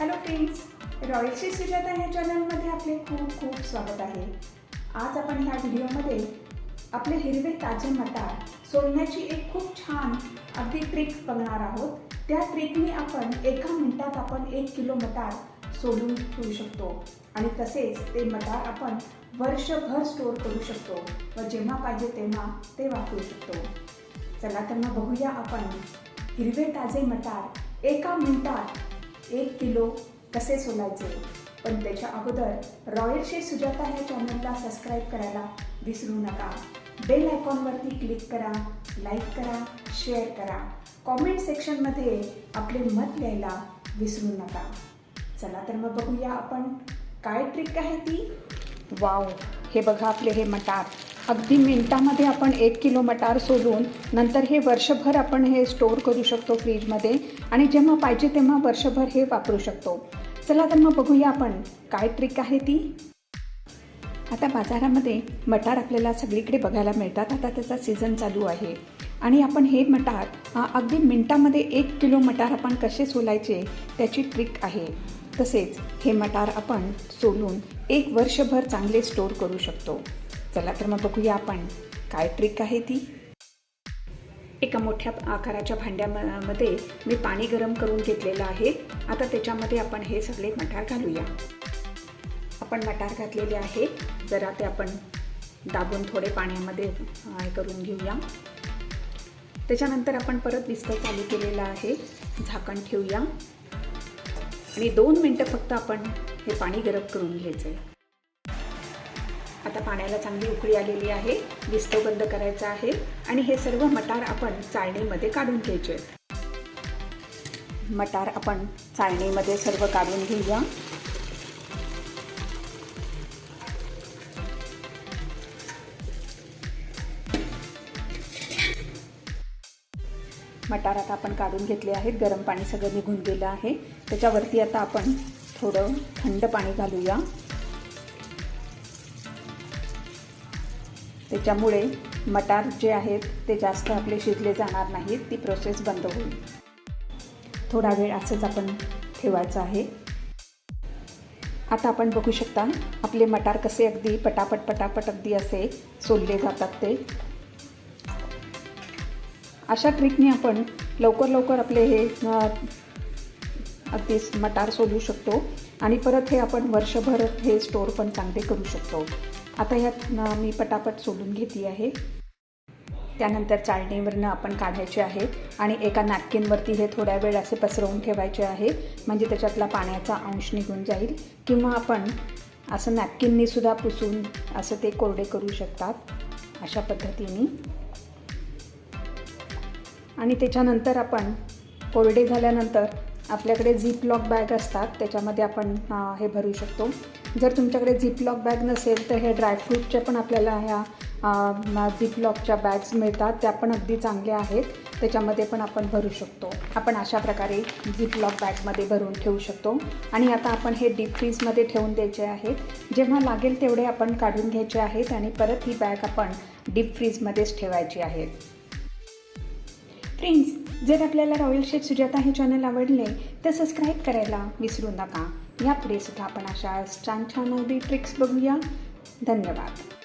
Hello friends रॉयलची Sujata ह्या चॅनलमध्ये आपले खूप खूप स्वागत आहे. आज आपण ह्या व्हिडिओमध्ये आपले हिरवे ताजे मटार सोडण्याची एक खूप छान अगदी ट्रिक्स बघणार आहोत. त्या ट्रिकने आपण एका मिनिटात आपण एक किलो मटार सोडून ठेवू शकतो आणि तसेच ते मटार आपण वर्षभर स्टोअर करू शकतो व जेव्हा पाहिजे तेव्हा ते वापरू शकतो. चला तर मग बघूया आपण हिरवे ताजे मटार एका मिनिटात एक किलो कसे सोलायचे? पण त्याच्या अगोदर रॉयल शेफ सुजाता ह्या चॅनलला सबस्क्राईब करायला विसरू नका. बेल आयकॉनवरती क्लिक करा लाईक करा शेअर करा. कॉमेंट सेक्शनमध्ये आपले मत लिहायला विसरू नका. चला तर मग बघूया आपण काय ट्रिक आहे ती. वाव. हे बघा आपले हे मटार. अगदी मिनटामध्ये आपण एक किलो मटार सोलून नंतर हे वर्षभर आपण हे स्टोअर करू शकतो फ्रीजमध्ये आणि जेव्हा पाहिजे तेव्हा वर्षभर हे वापरू शकतो. चला तर मग बघूया आपण काय ट्रिक आहे ती. आता बाजारामध्ये मटार आपल्याला सगळीकडे बघायला मिळतात. आता त्याचा सीझन चालू आहे. आणि आपण हे मटार अगदी मिनटामध्ये एक किलो मटार आपण कसे सोलायचे त्याची ट्रिक आहे. तसेच हे मटार आपण सोलून एक वर्षभर चांगले स्टोअर करू शकतो. चला तर मग बघूया आपण काय ट्रिक आहे ती. एका मोठ्या आकाराच्या भांड्यामध्ये मी पाणी गरम करून घेतलेलं आहे. आता त्याच्यामध्ये आपण हे सगळे मटार घालूया. आपण मटार घातलेले आहे. जरा ते आपण दाबून थोडे पाण्यामध्ये हे करून घेऊया. त्याच्यानंतर आपण परत विस्तर चालू केलेला आहे. झाकण ठेवूया. आणि दोन मिनटं फक्त आपण हे पाणी गरम करून घ्यायचं आहे आता पाण्याला चांगली उकळी आलेली आहे विस्तो बंद करायचा आहे आणि हे सर्व मटार आपण चाळणीमध्ये काढून घ्यायचे आहेत. मटार आपण चाळणीमध्ये सर्व काढून घेऊया मटार आता आपण काढून घेतले आहेत. गरम पाणी सगळं निघून गेलं आहे. त्याच्यावरती आता आपण थोडं थंड पाणी घालूया. त्याच्यामुळे मटार जे आहेत ते जास्त आपले शिजले जाणार नाहीत. ती प्रोसेस बंद होईल. थोडा वेळ असंच आपण ठेवायचं आहे. आता आपण बघू शकता आपले मटार कसे अगदी पटापट पटापट अगदी असे सोलले जातात ते. अशा ट्रिकने आपण लवकर लवकर आपले हे अगदी मटार सोलू शकतो आणि परत हे आपण वर्षभर हे स्टोअर पण चांगले करू शकतो. आता यात मी पटापट सोलून घेतली आहे. त्यानंतर चाळणीवरनं आपण काढायचे आहे आणि एका नॅपकिनवरती हे थोड्या वेळ असे पसरवून ठेवायचे आहे. म्हणजे त्याच्यातला पाण्याचा अंश निघून जाईल किंवा आपण असं नॅपकिननीसुद्धा पुसून असं ते कोरडे करू शकतात. अशा पद्धतीने आणि त्याच्यानंतर आपण कोरडे झाल्यानंतर आपल्याकडे झिप लॉक बॅग असतात त्याच्यामध्ये आपण हे भरू शकतो. जर तुमच्याकडे झिप लॉक बॅग नसेल तर हे ड्रायफ्रूटच्या पण आपल्याला ह्या झिप लॉकच्या बॅग्स मिळतात. त्या पण अगदी चांगल्या आहेत. त्याच्यामध्ये पण आपण भरू शकतो. आपण अशा प्रकारे झिप लॉक बॅगमध्ये भरून ठेवू शकतो. आणि आता आपण हे डीप फ्रीजमध्ये ठेवून द्यायचे आहेत जेव्हा लागेल तेवढे आपण काढून घ्यायचे आहेत आणि परत ही बॅग आपण डीप फ्रीजमध्येच ठेवायची आहे. फ्रेंड्स जर आपल्याला रॉयल शेफ सुजाता हे चॅनल आवडले तर सबस्क्राईब करायला विसरू नका. यापुढे सुद्धा आपण अशा छान छान ट्रिक्स बघूया. धन्यवाद.